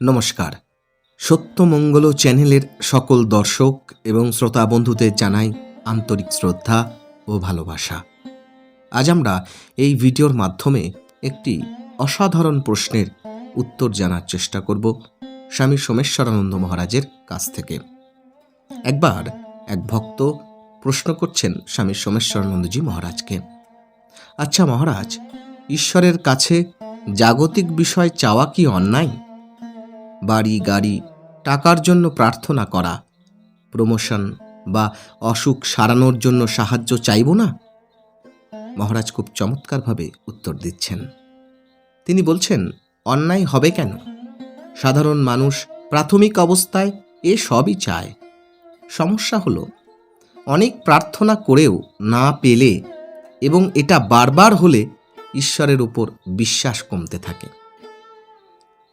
নমস্কার। সত্যমঙ্গল চ্যানেলের সকল দর্শক এবং শ্রোতা বন্ধুদের জানাই আন্তরিক শ্রদ্ধা ও ভালোবাসা। আজ আমরা এই ভিডিওর মাধ্যমে একটি অসাধারণ প্রশ্নের উত্তর জানার চেষ্টা করব স্বামী সোমেশ্বরানন্দ মহারাজের কাছ থেকে। একবার এক ভক্ত প্রশ্ন করছেন স্বামী সোমেশ্বরানন্দজি মহারাজকে আচ্ছা মহারাজ, ঈশ্বরের কাছে জাগতিক বিষয় চাওয়া কি অন্যায়? বাড়ি, গাড়ি, টাকার জন্য প্রার্থনা করা। প্রমোশন বা অসুখ সারানোর জন্য সাহায্য চাইব না? মহারাজ খুব চমৎকারভাবে উত্তর দিচ্ছেন। তিনি বলছেন, অন্যায় হবে কেন? সাধারণ মানুষ প্রাথমিক অবস্থায় এ সবই চায়। সমস্যা হলো, অনেক প্রার্থনা করেও না পেলে এবং এটা বারবার হলে ঈশ্বরের উপর বিশ্বাস কমতে থাকে।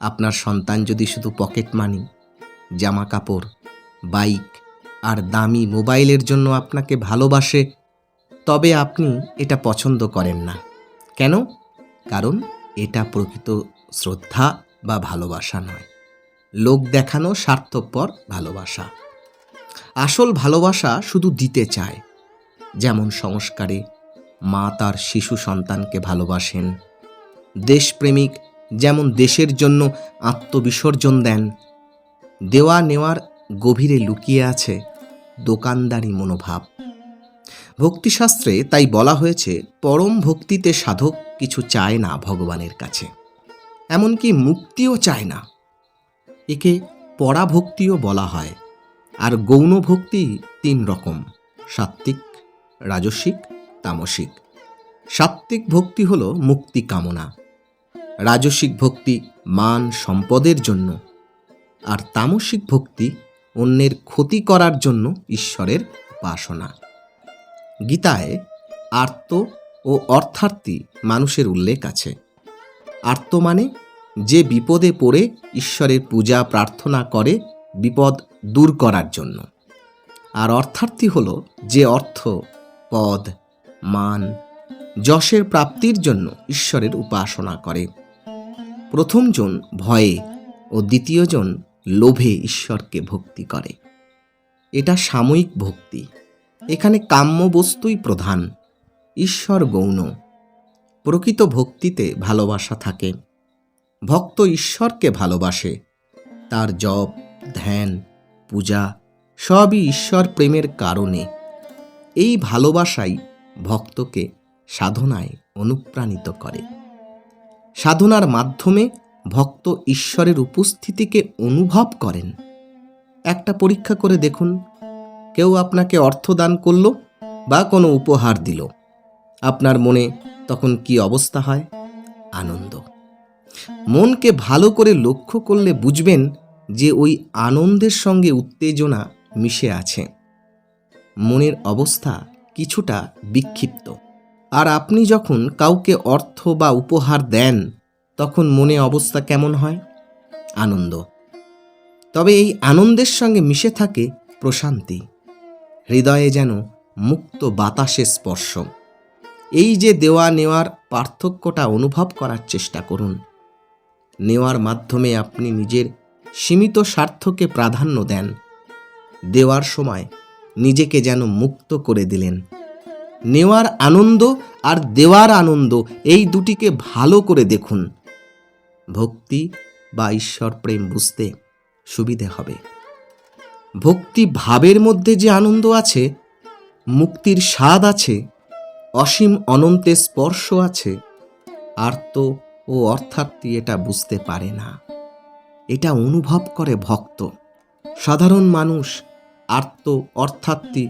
আপনার সন্তান যদি শুধু পকেট মানি জামা কাপড় বাইক আর দামি মোবাইলের জন্য আপনাকে ভালোবাসে, তবে আপনি এটা পছন্দ করেন না। কেন? কারণ এটা প্রকৃত শ্রদ্ধা বা ভালোবাসা নয়। লোক দেখানো স্বার্থপর ভালোবাসা। আসল ভালোবাসা শুধু দিতে চায়। যেমন সংস্কারে মা তার শিশু সন্তানকে ভালোবাসেন, দেশপ্রেমিক যেমন দেশের জন্য আত্মবিসর্জন দেন। দেওয়া নেওয়ার গভীরে লুকিয়ে আছে দোকানদারি মনোভাব। ভক্তিশাস্ত্রে তাই বলা হয়েছে, পরম ভক্তিতে সাধক কিছু চায় না ভগবানের কাছে, এমনকি মুক্তিও চায় না। একে পরাভক্তিও বলা হয়, আর গৌণ ভক্তি তিন রকম, সাত্ত্বিক রাজসিক তামসিক। সাত্ত্বিক ভক্তি হল মুক্তি কামনা। রাজসিক ভক্তি মান সম্পদের জন্য, আর তামসিক ভক্তি অন্যের ক্ষতি করার জন্য ঈশ্বরের উপাসনা। গীতায় আর্ত ও অর্থার্থী মানুষের উল্লেখ আছে। আর্ত মানে যে বিপদে পড়ে ঈশ্বরের পূজা, প্রার্থনা করে বিপদ দূর করার জন্য। আর অর্থার্থী হল যে অর্থ, পদ, মান, যশের প্রাপ্তির জন্য ঈশ্বরের উপাসনা করে। প্রথমজন ভয়ে ও দ্বিতীয়জন লোভে ঈশ্বরকে ভক্তি করে। এটা সাময়িক ভক্তি। এখানে কাম্য বস্তুই প্রধান। ঈশ্বর গৌণ। প্রকৃত ভক্তিতে ভালোবাসা থাকে। ভক্ত ঈশ্বরকে ভালোবাসে। তার জপ, ধ্যান, পূজা সবই ঈশ্বর প্রেমের কারণে। এই ভালোবাসাই ভক্তকে সাধনায় অনুপ্রাণিত করে। সাধনার মাধ্যমে ভক্ত ঈশ্বরের উপস্থিতিকে অনুভব করেন। একটা পরীক্ষা করে দেখুন, কেউ আপনাকে অর্থ দান করল বা কোনো উপহার দিল। আপনার মনে তখন কি অবস্থা হয়? আনন্দ। মনকে ভালো করে লক্ষ্য করলে বুঝবেন যে ওই আনন্দের সঙ্গে উত্তেজনা মিশে আছে। মনের অবস্থা কিছুটা বিক্ষিপ্ত। আর আপনি যখন কাউকে অর্থ বা উপহার দেন, তখন মনে অবস্থা কেমন হয়? আনন্দ। তবে এই আনন্দের সঙ্গে মিশে থাকে প্রশান্তি। হৃদয়ে যেন মুক্ত বাতাসের স্পর্শ। এই যে দেওয়া নেওয়ার পার্থক্যটা অনুভব করার চেষ্টা করুন। নেওয়ার মাধ্যমে আপনি নিজের সীমিত স্বার্থকে প্রাধান্য দেন। দেওয়ার সময় নিজেকে যেন মুক্ত করে দিলেন। নেওয়ার আনন্দ আর দেওয়ার আনন্দ, এই দুটিকে ভালো করে দেখুন। ভক্তি বা ঈশ্বর প্রেম বুঝতে সুবিধে হবে। ভক্তি ভাবের মধ্যে যে আনন্দ আছে, মুক্তির স্বাদ আছে, অসীম অনন্তের স্পর্শ আছে, আর্ত ও অর্থার্থী এটা বুঝতে পারে না। এটা অনুভব করে ভক্ত। সাধারণ মানুষ আর্ত অর্থাত্মী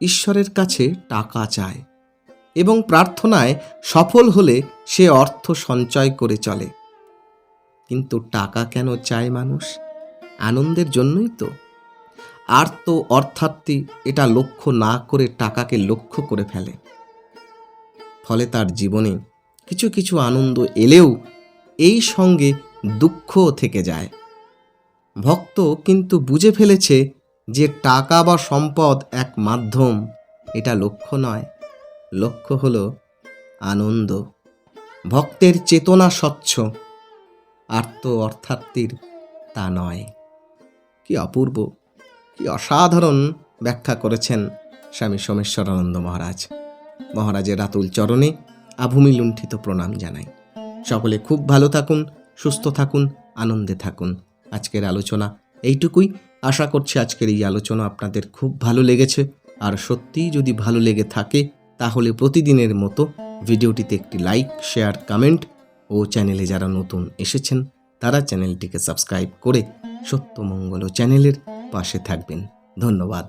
ঈশ্বরের কাছে টাকা চায় এবং প্রার্থনায় সফল হলে সে অর্থ সঞ্চয় করে চলে। কিন্তু টাকা কেন চায় মানুষ? আনন্দের জন্যই তো। আর তো অর্থাত্মী এটা লক্ষ্য না করে টাকাকে লক্ষ্য করে ফেলে। ফলে তার জীবনে কিছু কিছু আনন্দ এলেও এই সঙ্গে দুঃখ থেকে যায়। ভক্ত কিন্তু বুঝে ফেলেছে যে টাকা বা সম্পদ এক মাধ্যম, এটা লক্ষ্য নয়। লক্ষ্য হল আনন্দ। ভক্তের চেতনা স্বচ্ছ আর্ত অর্থাত্মীর তা নয়। কি অপূর্ব, কি অসাধারণ ব্যাখ্যা করেছেন স্বামী সোমেশ্বরানন্দ মহারাজ। মহারাজের রাতুল চরণে আভূমি লুণ্ঠিত প্রণাম জানাই। সকলে খুব ভালো থাকুন, সুস্থ থাকুন, আনন্দে থাকুন। আজকের আলোচনা এইটুকুই। আশা করছি আজকের এই আলোচনা আপনাদের খুব ভালো লেগেছে। আর সত্যিই যদি ভালো লেগে থাকে, তাহলে প্রতিদিনের মতো ভিডিওটিতে একটি লাইক, শেয়ার, কমেন্ট ও চ্যানেলে যারা নতুন এসেছেন, তারা চ্যানেলটিকে সাবস্ক্রাইব করে সত্যমঙ্গল চ্যানেলের পাশে থাকবেন। ধন্যবাদ।